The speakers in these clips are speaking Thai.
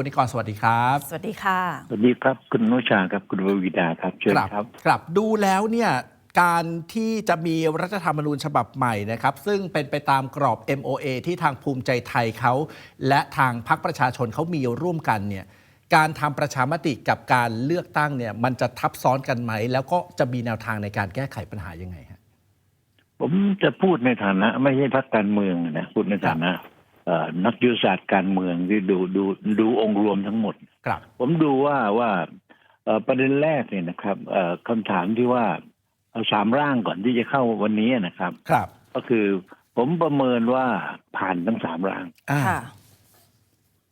คุณนิกรสวัสดีครับ สวัสดีค่ะ สวัสดีครับคุณนุชาครับคุณววิดาครับเชิญครับครับดูแล้วเนี่ยการที่จะมีรัฐธรรมนูญฉบับใหม่นะครับ ซึ่งเป็นไปตามกรอบ MOA ที่ทางภูมิใจไทยเขา และทางพรรคประชาชนเขามีร่วมกันเนี่ยการทำประชามติกับการเลือกตั้งเนี่ยมันจะทับซ้อนกันไหม แล้วก็จะมีแนวทางในการแก้ไขปัญหายังไงฮะผมจะพูดในฐานะ ไม่ใช่พักการเมืองนะพูดในฐานะเอ่อ นักยุทธศาสตร์การเมืองที่ดูดูดูองค์รวมทั้งหมด ครับผมดูว่าว่าเอ่อประเด็นแรกเนี่ยนะครับเอ่อคำถามที่ว่าเอาสามร่างก่อนที่จะเข้าวันนี้นะครับ ครับ ก็คือผมประเมินว่าผ่านทั้งสามร่างอ่าค่ะ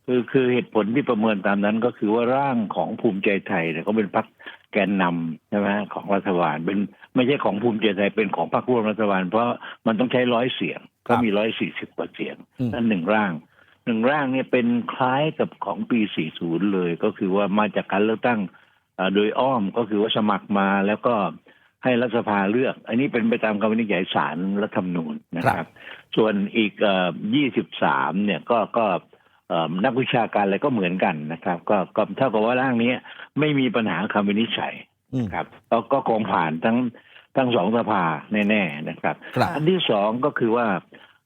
คือคือเหตุผลที่ประเมินตามนั้นก็คือว่าร่างของภูมิใจไทยเนี่ยเขาเป็นพรรคแกนนำใช่ไหมของรัฐบาลเป็นไม่ใช่ของภูมิใจไทยเป็นของพรรคร่วมรัฐบาล เพราะมันต้องใช้ร้อยเสียง ก็มีร้อยสี่สิบกว่าเสียงอืมนั่นหนึ่งร่างหนึ่งร่างเนี่ยเป็นคล้ายกับของปี 40 เลย ก็คือว่ามาจากการเลือกตั้งเอ่อโดยอ้อมก็คือว่าสมัครมาแล้วก็ให้รัฐสภาเลือก อันนี้เป็นไปตามคำวินิจฉัยศาลรัฐธรรมนูญนะคครัรับบส่วนอีกยี่สิบสามเนี่ยก็ก็เอ่อนักวิชาการอะไรก็เหมือนกันนะครับ ก็ก็เท่ากับว่าร่างนี้ไม่มีปัญหาคำวินิจฉัยอืมครับก็ก็คงผ่านทั้งทั้งสองสภาแน่ๆนะครับครับอันที่สองก็คือว่า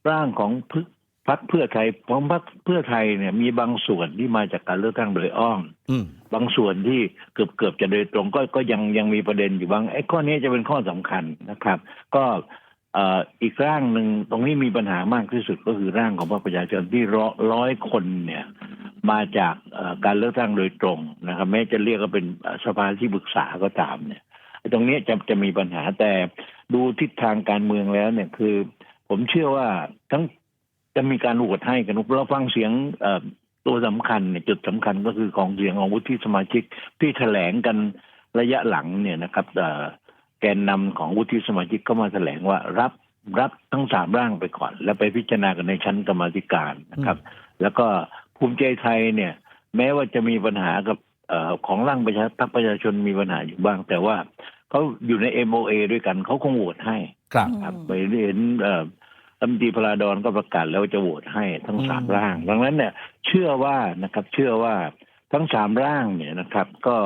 ร่างของพรรคพรรคเพื่อไทยของพรรคเพื่อไทยเนี่ยมีบางส่วนที่มาจากการเลือกตั้งโดยอ้อมอืมบางส่วนที่เกือบเกือบจะโดยตรงก็ก็ยังยังมีประเด็นอยู่บางไอ้ข้อนี้จะเป็นข้อสำคัญนะครับ ก็เอ่ออีกร่างหนึ่งตรงนี้มีปัญหามากที่สุดก็คือร่างของพรรคประชาชนที่ร้อยร้อยคนเนี่ยมาจากเอ่อการเลือกตั้งโดยตรงนะครับ แม้จะเรียกว่าเป็นเอ่อสภาที่ปรึกษาก็ตามเนี่ยไอ้ตรงนี้จะจะมีปัญหาแต่ดูทิศทางการเมืองแล้วเนี่ยคือ ผมเชื่อว่าทั้งจะมีการโหวตให้กันเราฟังเสียงเอ่อตัวสำคัญเนี่ยจุดสำคัญก็คือของเสียงของวุฒิสมาชิกที่แถลงกันระยะหลังเนี่ยนะครับเอ่อแกนนำของวุฒิสมาชิกก็มาแถลงว่ารับรับทั้งสามร่างไปก่อน แล้วไปพิจารณากันในชั้นกรรมาธิการนะครับ แล้วก็ภูมิใจไทยเนี่ย แม้ว่าจะมีปัญหากับเออของร่างประชาพรรคประชาชนมีปัญหาอยู่บ้าง แต่ว่าเขาอยู่ใน MOA ด้วยกันเขาคงโหวตให้ ครับครับอืมไปเห็น เอ่อรัฐมนตรีพลาดอนก็ประกาศแล้วว่าจะโหวตให้ทั้งสามอืมร่าง ดังนั้นเนี่ย เชื่อว่านะครับ เชื่อว่าทั้งสามร่างเนี่ยนะครับ ก็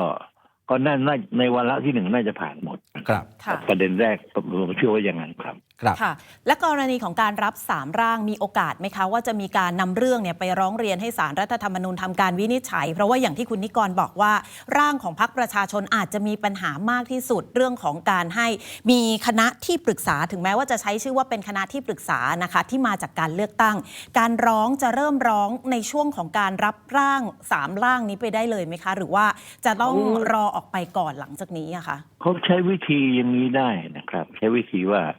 ก็น่าน่าในวาระที่หนึ่งน่าจะผ่านหมดนะครับค่ะประเด็นแรกผมเชื่อว่าอย่างนั้นครับ ครับค่ะและกรณีของการรับสามร่างมีโอกาสไหมคะ ว่าจะมีการนำเรื่องเนี่ยไปร้องเรียนให้สารรัฐธรรมนูญทำการวินิจฉัย เพราะว่าอย่างที่คุณนิกรบอกว่า ร่างของพรรคประชาชนอาจจะมีปัญหามากที่สุดเรื่องของการให้มีคณะที่ปรึกษาถึงแม้ว่าจะใช้ชื่อว่าเป็นคณะที่ปรึกษานะคะที่มาจากการเลือกตั้ง การร้องจะเริ่มร้องในช่วงของการรับร่างสามร่างนี้ไปได้เลยไหมคะ หรือว่าจะต้องโอ้รอออกไปก่อนหลังจากนี้อะคะเขาใช้วิธีอย่างนี้ได้นะครับ ใช้วิธีว่าเอ่อ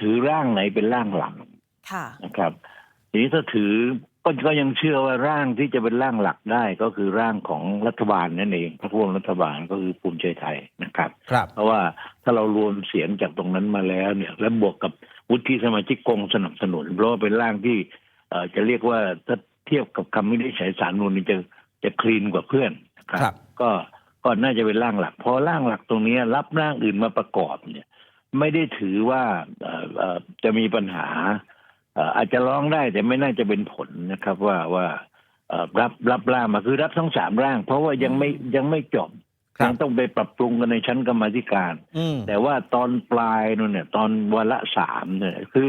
ถือร่างไหนเป็นร่างหลังค่ะนะครับทีนี้ถ้าถือก็ก็ยังเชื่อว่าร่างที่จะเป็นร่างหลักได้ก็คือร่างของรัฐบาลนั่นเองพรรคร่วมรัฐบาลก็คือภูมิใจไทยนะครับครับ เพราะว่าถ้าเรารวมเสียงจากตรงนั้นมาแล้วเนี่ย และบวกกับวุฒิสมาชิกกงสนับสนุนเพราะว่าเป็นร่างที่เอ่อจะเรียกว่าถ้าเทียบกับคำวินิจฉัยสารนูนนี่จะจะคลีนกว่าเพื่อนนะครับ ก็ก็น่าจะเป็นร่างหลักพอร่างหลักตรงนี้รับร่างอื่นมาประกอบเนี่ย ไม่ได้ถือว่าเอ่อเอ่อจะมีปัญหาเอ่ออาจจะร้องได้แต่ไม่น่าจะเป็นผลนะครับว่าว่าเอ่อรับรับร่างมาคือรับทั้งสามร่าง เพราะว่ายังไม่ยังไม่จบครับยังต้องไปปรับปรุงกันในชั้นกรรมาธิการอืมแต่ว่าตอนปลายนู่นเนี่ย ตอนวาระสามเนี่ยคือ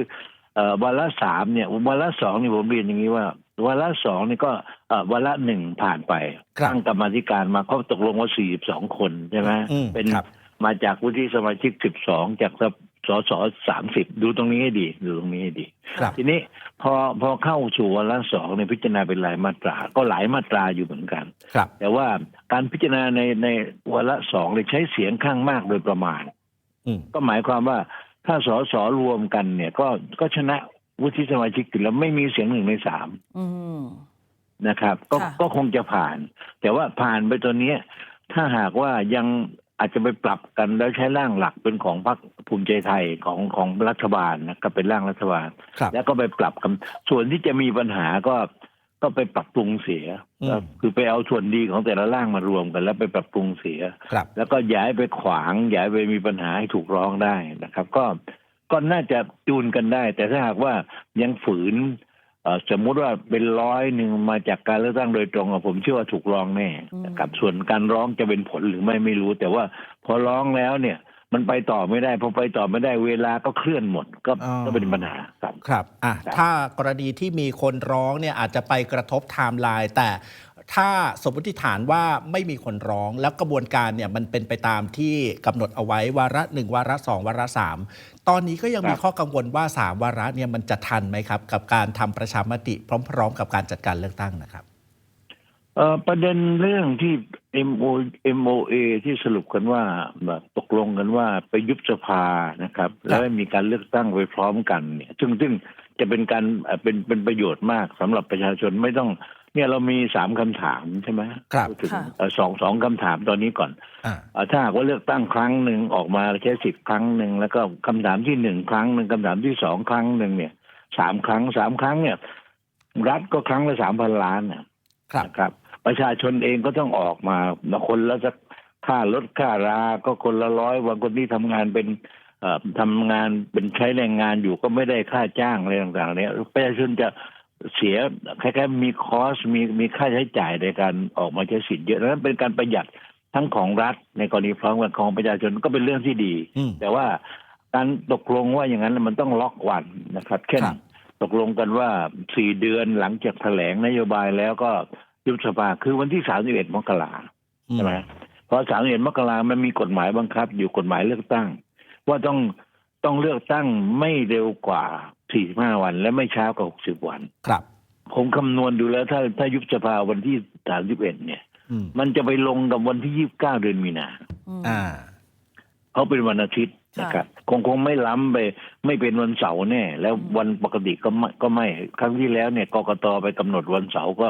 เอ่อวาระสามเนี่ยวาระสองนี่ผมเรียนอย่างนี้ว่าวาระสองนี่ก็เอ่อวาระหนึ่งผ่านไปครับตั้งกรรมาธิการมาเขาตกลงว่าสี่สิบสองคนใช่ไหมอืมเป็นครับ มาจากวุฒิสมาชิกสิบสองจากสสสสามสิบดูตรงนี้ให้ดี ดูตรงนี้ให้ดีครับทีนี้พอพอเข้าสู่วาระสองในยพิจารณาเป็นรายมาตรา ก็หลายมาตราอยู่เหมือนกันครับแต่ว่าการพิจารณาในในวาระสองเลยใช้เสียงข้างมากโดยประมาณอืมก็หมายความว่าถ้าสสรวมกันเนี่ย ก็ก็ชนะวุฒิสมาชิกอยู่แล้วไม่มีเสียงหนึ่งในสามอืมนะครับ ก็ค่ะก็คงจะผ่าน แต่ว่าผ่านไปตัวเนี้ยถ้าหากว่ายัง อาจจะไปปรับกันแล้วใช้ร่างหลักเป็นของพรรคภูมิใจไทยของของรัฐบาลนะก็เป็นร่างรัฐบาลครับแล้วก็ไปปรับกันส่วนที่จะมีปัญหาก็ก็ไปปรับปรุงเสียอืมก็คือไปเอาส่วนดีของแต่ละร่างมารวมกัน แล้วไปปรับปรุงเสียครับแล้วก็ย้ายไปขวางย้ายไปมีปัญหาให้ถูกร้องได้นะครับ ก็ก็น่าจะจูนกันได้ แต่ถ้าหากว่ายังฝืนเอ่อ สมมุติว่าเป็นร้อยหนึ่งมาจากการเลือกตั้งโดยตรงอะผมเชื่อว่าถูกร้องแน่นะครับส่วนการร้องจะเป็นผลหรือไม่ไม่รู้ แต่ว่าพอร้องแล้วเนี่ย มันไปต่อไม่ได้พอไปต่อไม่ได้เวลาก็เคลื่อนหมดก็อ๋อก็เป็นปัญหาครับครับอะครับถ้ากรณีที่มีคนร้องเนี่ยอาจจะไปกระทบไทม์ไลน์แต่ ถ้าสมมติฐานว่าไม่มีคนร้องแล้วกระบวนการเนี่ยมันเป็นไปตามที่กำหนดเอาไว้วาระหนึ่งวาระสองวาระสามตอนนี้ก็ยังมีข้อกังวลว่าสามวาระเนี่ยมันจะทันไหมครับ กับการทำประชามติพร้อม ๆ กับการจัดการเลือกตั้งนะครับเอ่อประเด็นเรื่องที่ MO MOA ที่สรุปกันว่าแบบตกลงกันว่าไปยุบสภานะครับ แล้วให้มีการเลือกตั้งไปพร้อมกันเนี่ยซึ่งซึ่งจะเป็นการเอ่อเป็นเป็นประโยชน์มากสำหรับประชาชนไม่ต้อง เนี่ยเรามีสามคำถามใช่ไหมครับพูดถึงค่ะเอ่อสองสองคำถามตอนนี้ก่อนอ่าเอ่อถ้าหากว่าเลือกตั้งครั้งหนึ่งออกมาแค่สิบครั้งหนึ่งแล้วก็คำถามที่หนึ่งครั้งหนึ่งคำถามที่สองครั้งหนึ่งเนี่ยสามครั้งสามครั้งเนี่ย รัฐก็ครั้งละสามพันล้านน่ะครับนะครับ ประชาชนเองก็ต้องออกมาคนละสักค่ารถค่ารา ก็คนละร้อยบางคนที่ทำงานเป็นเอ่อทำงานเป็นใช้แรงงานอยู่ก็ไม่ได้ค่าจ้างอะไรต่างๆ เนี่ยประชาชนจะ เสียคล้ายๆมีคอสมีมีค่าใช้จ่ายในการออกมาใช้สิทธิ์เยอะดังนั้นเป็นการประหยัดทั้งของรัฐในกรณีพร้อมกันของประชาชนก็เป็นเรื่องที่ดีอืมแต่ว่าการตกลงว่าอย่างนั้นมันต้องล็อกวันนะครับเช่นครับตกลงกันว่าสี่เดือนหลังจากแถลงนโยบายแล้วก็ยุบสภาคือวันที่สามสิบเอ็ดมกราอืมใช่ไหมเพราะสามสิบเอ็ดมกรามันมีกฎหมายบังคับ อยู่กฎหมายเลือกตั้ง ว่าต้องต้องเลือกตั้งไม่เร็วกว่า สี่สิบห้าวัน และไม่ช้ากว่าหกสิบวัน ครับ ผมคำนวณดูแล้วถ้าถ้ายุบสภาวันที่สามสิบเอ็ดเนี่ยอืมมันจะไปลงกับวันที่ยี่สิบเก้าเดือนมีนาอืมอ่าเพราะเป็นวันอาทิตย์ค่ะนะครับคงคงไม่ล้ำไป ไม่เป็นวันเสาร์แน่แล้ววันปกติก็ไม่ก็ไม่ครั้งที่แล้วเนี่ยกกตไปกำหนดวันเสาร์ก็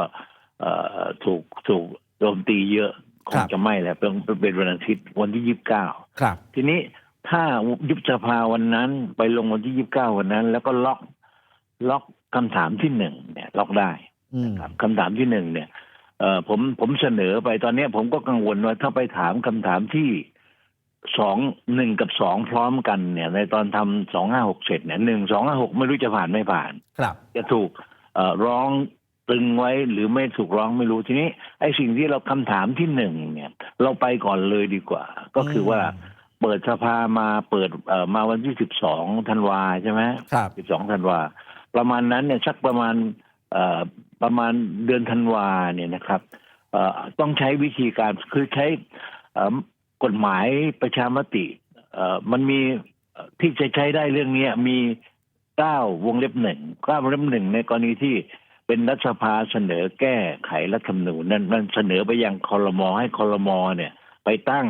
เอ่อถูกถูกโจมตีเยอะคครังบจะไม่แล้วเป็นเป็นวันอาทิตย์วันที่ยี่สิบเก้าครับทีนี้ ถ้ายุบสภาวันนั้นไปลงวันที่ยี่สิบเก้าวันนั้น แล้วก็ล็อกล็อกคำถามที่หนึ่งเนี่ย ล็อกได้อืมครับคำถามที่หนึ่งเนี่ยเอ่อผมผมเสนอไปตอนเนี้ยผมก็กังวลว่าถ้าไปถามคำถามที่สองหนึ่งกับสองพร้อมกันเนี่ย ในตอนทำสองห้าหกเสร็จเนี่ยหนึ่งสองห้าหกไม่รู้จะผ่านไม่ผ่าน ครับ จะถูกเอ่อร้องตึงไว้หรือไม่ถูกร้องไม่รู้ทีนี้ ไอ้สิ่งที่เราคำถามที่หนึ่งเนี่ย เราไปก่อนเลยดีกว่า ก็คือว่า เปิดสภามาเปิดเอ่อมาวันที่สิบสองธันวาใช่ไหมครับสิบสองธันวา ประมาณนั้นเนี่ยสักประมาณเอ่อประมาณเดือนธันวาเนี่ยนะครับเอ่อต้องใช้วิธีการคือใช้เอ่อกฎหมายประชามติเอ่อมันมีเอ่อที่จะใช้ได้เรื่องเนี้ยมีเก้าวงเล็บหนึ่งเก้าวงเล็บหนึ่งในกรณีที่เป็นรัฐสภาเสนอแก้ไขรัฐธรรมนูญนั่นนั่นเสนอไปยังคอรมอให้คอรมอเนี่ย ไปตั้ง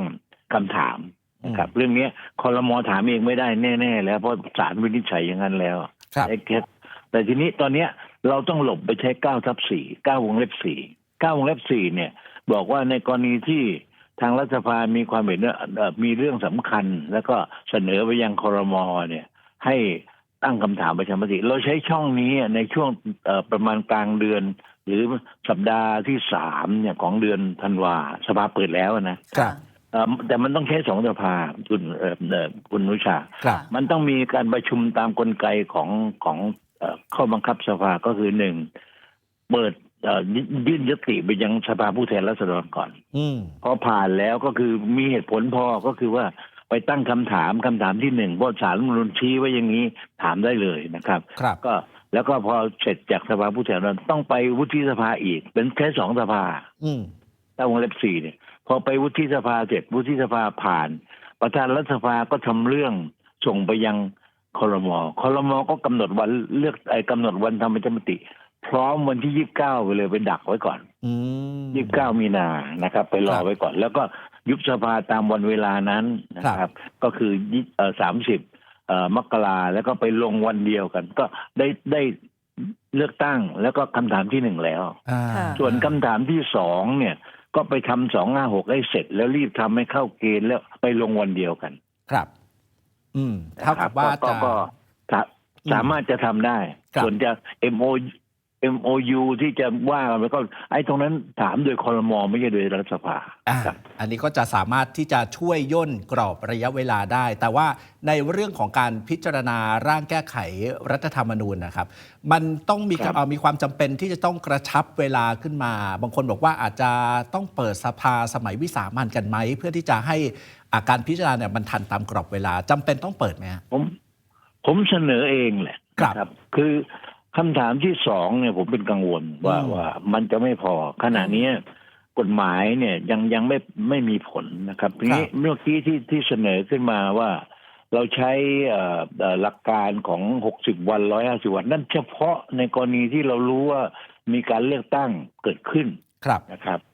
คำถาม นะครับ เรื่องเนี้ยคอรมอถามเองไม่ได้แน่ ๆ แล้วเพราะศาลวินิจฉัยอย่างนั้นแล้วครับไอ้แค่แต่ทีนี้ตอนเนี้ยเราต้องหลบไปใช้เก้าทับสี่เก้าวงเล็บสี่เก้าวงเล็บสี่เนี่ย บอกว่าในกรณีที่ทางรัฐสภามีความเห็นว่าเอ่อมีเรื่องสำคัญ แล้วก็เสนอไปยังคอรมอเนี่ย ให้ตั้งคำถามประชามติ เราใช้ช่องนี้ในช่วงเอ่อประมาณกลางเดือน หรือสัปดาห์ที่สามเนี่ยของเดือนธันวาสภาเปิดแล้วนะครับเอ่อ แต่มันต้องใช้สองสภาคุณเอ่อเอ่อคุณนุชาครับมันต้องมีการประชุมตามกลไกของของเอ่อข้อบังคับสภาก็คือหนึ่งเปิดเอ่อยื่ยื่นยติไปยังสภาผู้แทนราษฎรก่อนอืมพอผ่านแล้วก็คือมีเหตุผลพอก็คือว่าไปตั้งคำถามคำถามที่หนึ่งเพราะศาลรัฐธรรมนุนชี้ไว้อย่างนี้ถามได้เลยนะครับครับก็แล้วก็พอเสร็จจากสภาผู้แทนราษฎรต้องไปวุฒิสภาอีก เป็นแค่สองสภาอืม ถ้าวงเล็บสี่เนี่ยพอไปวุฒิสภาเสร็จวุฒิสภาผ่าน ประธานรัฐสภาก็ทำเรื่องส่งไปยังคอรมอคอรมอก็กำหนดวันเลือกไอ้กำหนดวันทำประชามติ พร้อมวันที่ยี่สิบเก้าไปเลยไปดักไว้ก่อนอืมยี่สิบเก้ามีนานะครับ ไปรอครับไว้ก่อน แล้วก็ยุบสภาตามวันเวลานั้นนะคครัรับบก็คือสามสิบมกราแล้วก็ไปลงวันเดียวกัน ก็ได้ได้เลือกตั้งแล้วก็คำถามที่หนึ่งแล้วอ่าค่ะส่วนคำถามที่สองเนี่ย ก็ไปทำสองห้าหกให้เสร็จ แล้วรีบทำให้เข้าเกณฑ์แล้วไปลงวันเดียวกัน ครับ อืมเท่ากับว่าก็จะ ก็ก็สาอืมสามารถจะทำได้ ครับ ส่วนจะ MO MOU ที่จะว่ากันแล้วก็ไอ้ตรงนั้นถามโดยคอรมอไม่ใช่โดยรัฐสภาอ่าครับอันนี้ก็จะสามารถที่จะช่วยย่นกรอบระยะเวลาได้ แต่ว่าในเรื่องของการพิจารณาร่างแก้ไขรัฐธรรมนูญนะครับ มันต้องมีครับเอ่อมีความจำเป็นที่จะต้องกระชับเวลาขึ้นมา บางคนบอกว่าอาจจะต้องเปิดสภาสมัยวิสามันกันไหม เพื่อที่จะให้อ่าการพิจารณาเนี่ยมันทันตามกรอบเวลาจำเป็นต้องเปิดไหมฮะผมผมเสนอเองแหละครับนะคือ คำถามที่สองเนี่ยผมเป็นกังวลว่าอืมว่ามันจะไม่พอขณะเนี้ยกฎหมายเนี่ยยังยังไม่ไม่มีผลนะครับทีนี้เมื่อกี้ที่ที่เสนอขึ้นมาว่า เราใช้เอ่อเอ่อหลักการของ60วัน150วัน นั่นเฉพาะในกรณีที่เรารู้ว่ามีการเลือกตั้งเกิดขึ้นครับนะครับอืม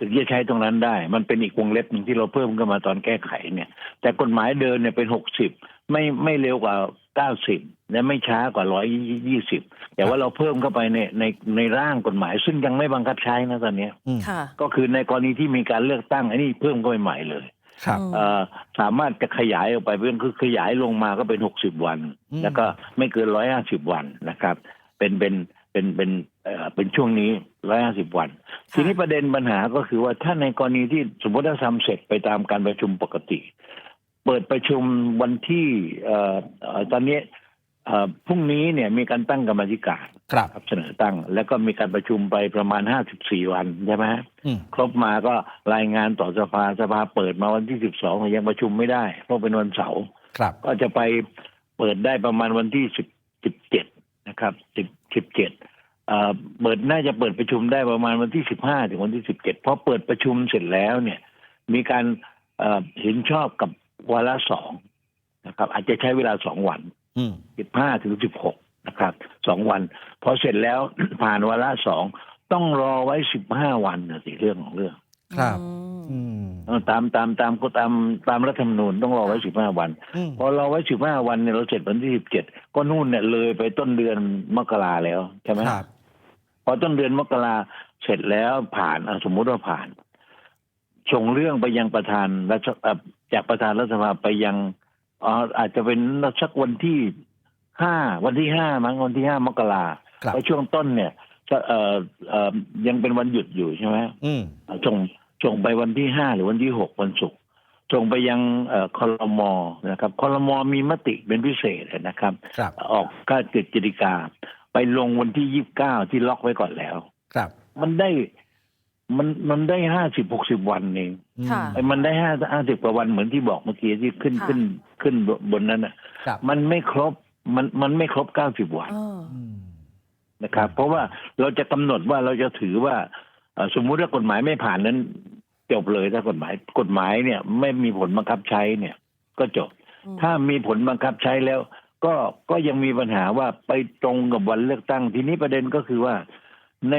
ถึงจะใช้ตรงนั้นได้ มันเป็นอีกวงเล็บหนึ่งที่เราเพิ่มขึ้นมาตอนแก้ไขเนี่ย แต่กฎหมายเดิมเนี่ยเป็นหกสิบไม่ไม่เร็วกว่าเก้าสิบและไม่ช้ากว่าร้อยยี่สิบแต่ว่าเราเพิ่มเข้าไปในในในร่างกฎหมาย ซึ่งยังไม่บังคับใช้นะตอนเนี้ยอืมค่ะก็คือในกรณีที่มีการเลือกตั้งอันนี้เพิ่มเข้าไปใหม่เลยครับอืมเอ่อสามารถจะขยายออกไปเพิ่มคือขยายลงมาก็เป็นหกสิบวันอืมแล้วก็ไม่เกินร้อยห้าสิบวันนะครับ เป็นเป็นเป็นเป็นเอ่อเป็นช่วงนี้ ร้อยห้าสิบวัน ทีนี้ประเด็นปัญหาก็คือว่าถ้าในกรณีที่สมมติถ้าทำเสร็จไปตามการประชุมปกติ เปิดประชุมวันที่เอ่อเอ่อตอนนี้เอ่อพรุ่งนี้เนี่ยมีการตั้งกรรมาธิการครับครับเสนอตั้ง แล้วก็มีการประชุมไปประมาณห้าสิบสี่วันใช่ไหมฮะอืมครบมาก็รายงานต่อสภาสภาเปิดมาวันที่สิบสองยังประชุมไม่ได้ เพราะเป็นวันเสาร์ครับก็จะไปเปิดได้ประมาณวันที่สิบสิบเจ็ดนะครับสิบสิบเจ็ด เปิดน่าจะเปิดประชุมได้ประมาณวันที่สิบห้าถึงวันที่สิบเจ็ดพอเปิดประชุมเสร็จแล้วเนี่ย มีการเอ่อเห็นชอบกับวาระสองนะครับ อาจจะใช้เวลาสองวันอืมสิบห้าถึงสิบหกนะครับสองวัน พอเสร็จแล้วผ่านวาระสองต้องรอไว้สิบห้าวันนะสิเรื่องของเรื่อง ครับอืมอืมเออตามตามตามก็ตามตามรัฐธรรมนูญต้องรอไว้สิบห้าวันอืมพอรอไว้สิบห้าวันเนี่ยเราเสร็จวันที่สิบเจ็ดก็นู่นเนี่ยเลยไปต้นเดือนมกราแล้วใช่ไหมครับ พอต้นเดือนมกราเสร็จแล้วผ่านอะสมมุติว่าผ่านส่งเรื่องไปยังประธานรัฐเอ่อจากประธานรัฐสภาไปยังอ๋ออาจจะเป็นสักวันที่ห้าวันที่ห้ามั้งวันที่ห้ามกราครับเพราะช่วงต้นเนี่ยจะเอ่อเอ่อยังเป็นวันหยุดอยู่ใช่ไหมอืมส่งส่งไปวันที่ห้าหรือวันที่หกวันศุกร์ส่งไปยังเอ่อคอรมอนะครับคอรมอมีมติเป็นพิเศษนะครับครับออกก็เกิดกิจกา ไปลงวันที่ยี่บเก้าที่ล็อกไว้ก่อนแล้ว ครับ มันได้มันมันได้ห้าสิบหกสิบวันเองอืมค่ะไอ้มันได้ห้าห้าสิบกว่าวันเหมือนที่บอกเมื่อกี้ที่ขึ้นค่ะ ขึ้นขึ้นบนนั้นอะ ครับมันไม่ครบมันมันไม่ครบเก้าสิบวันเออ อืม นะครับ เพราะว่าเราจะกำหนดว่าเราจะถือว่าเอ่อสมมุติว่ากฎหมายไม่ผ่านนั้น จบเลยถ้ากฎหมายกฎหมายเนี่ย ไม่มีผลบังคับใช้เนี่ย ก็จบ อืม ถ้ามีผลบังคับใช้แล้ว ก็ก็ยังมีปัญหาว่าไปตรงกับวันเลือกตั้ง ทีนี้ประเด็นก็คือว่าใน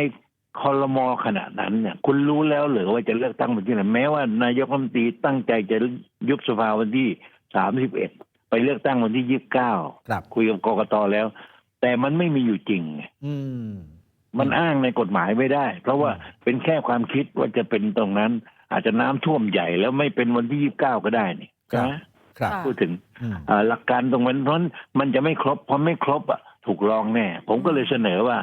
คอรมอขณะนั้นเนี่ย คุณรู้แล้วเหรือว่าจะเลือกตั้งวันที่ไหนแม้ว่านายกรัฐมนตรีตั้งใจจะยุบสภาวันที่สามสิบเอ็ดไปเลือกตั้งวันที่ยี่สิบเก้าครับคุยกับกกตแล้ว แต่มันไม่มีอยู่จริงไงอืมมันอ้างในกฎหมายไม่ได้ เพราะว่าเป็นแค่ความคิดว่าจะเป็นตรงนั้น อาจจะน้ำท่วมใหญ่แล้วไม่เป็นวันที่ยี่สิบเก้าก็ได้นี่ครับใช่ไหมครับค่ะ พูดถึงอืมเอ่อหลักการตรงนั้นเพราะมันจะไม่ครบเพราะไม่ครบอะถูกลองแน่ ผมก็เลยเสนอว่า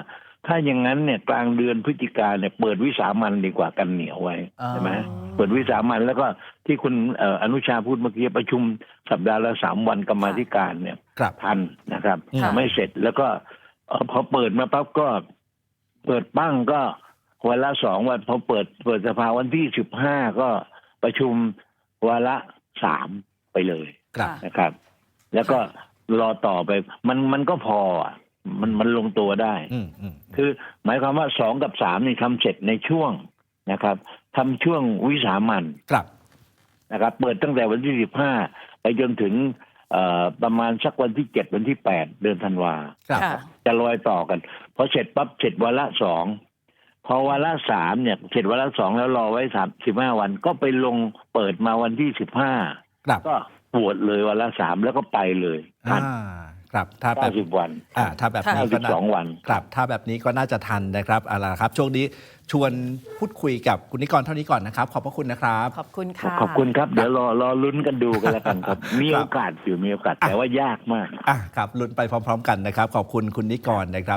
ถ้าอย่างนั้นเนี่ยกลางเดือนพฤศจิกาเนี่ยเปิดวิสามันดีกว่ากันเหนียวไว้อ่าใช่ไหมเปิดวิสามันแล้วก็ที่คุณเอ่ออนุชาพูดเมื่อกี้ประชุมสัปดาห์ละสามวันกรรมาธิการเนี่ยครับทันนะครับค่ะไม่เสร็จแล้วก็เอ่อพอเปิดมาปั๊บก็ เปิดปั้งก็วันละสองวันพอเปิดเปิดสภาวันที่สิบห้าก็ประชุมวันละสาม ไปเลยครับนะครับ แล้วก็รอต่อไป มันมันก็พออะมันมันลงตัวได้อืมอืมคือหมายความว่าสองกับสามนี่ทำเสร็จในช่วงนะครับทำช่วงวิสามันครับนะครับ เปิดตั้งแต่วันที่สิบห้าไปจนถึงเอ่อประมาณสักวันที่เจ็ดวันที่แปดเดือนธันวาครับค่ะจะลอยต่อกันพอเสร็จปั๊บเสร็จวาระสองพอวาระสามเนี่ยเสร็จวาระสองแล้วรอไว้สามสิบห้าวันก็ไปลงเปิดมาวันที่สิบห้าครับ ก็ปวดเลยวาระสามแล้วก็ไปเลยทัอ่านครับถ้าแบเก้าบสิบวันอ่าถ้าแบบค่ะนี้เก้าก็สิบน่าสองวันครับถ้าแบบนี้ก็น่าจะทันนะครับเอาล่ะครับช่วงนี้ชวนพูดคุยกับคุณนิกรเท่านี้ก่อนนะครับ ขอบพระคุณนะครับ ขอบคุณค่ะขอบคุณครับ เดี๋ยวรอรอลุ้นกันดูกันแล้วกันครับ มีโอกาสอยู่มีโอกาสแต่ว่ายากมากอะครับลุ้นไปพร้อม ๆ กันนะครับ ขอบคุณคุณนิกรนะครับ